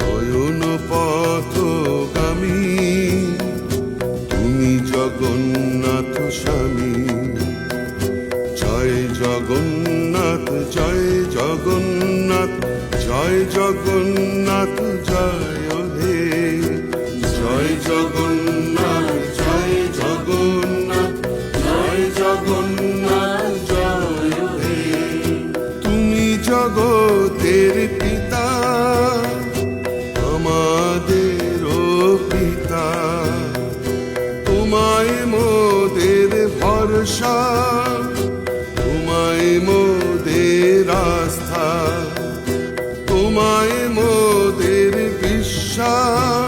নয়ন পথগামী তুমি জগন্নাথ স্বামী। জয় জগন্নাথ জয় জগন্নাথ জয় জগন্নাথ, জয় হে জয় জগন্নাথ জয় জগন্নাথ জয় জগন্নাথ, জয় হে তুমি জগতের পিতা ও পিতা তোমায় মোদের ভরসা তোমায় মোদের আস্থা তোমায় মোদের বিশ্বাস।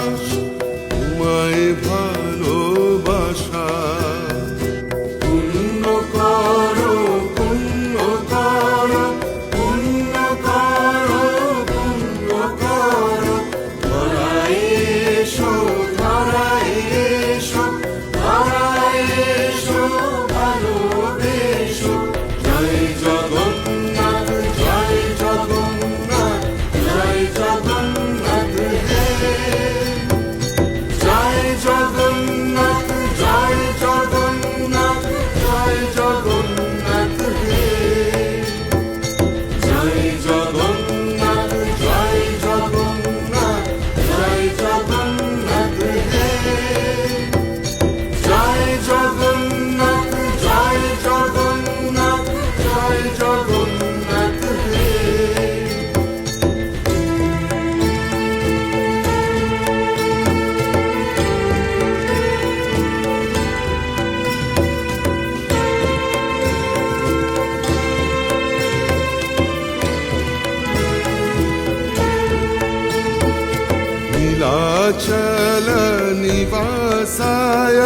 लीलाचलनिवासाय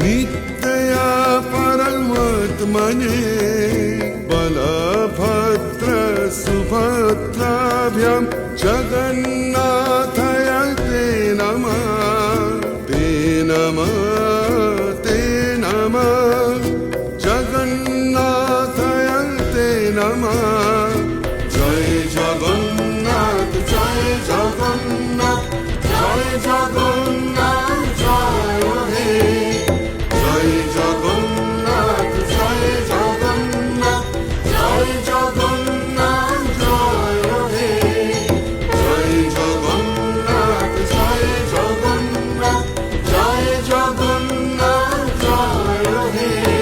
नित्यया परमात्मने बलभद्रसुभद्राभ्यं जगन्ना day.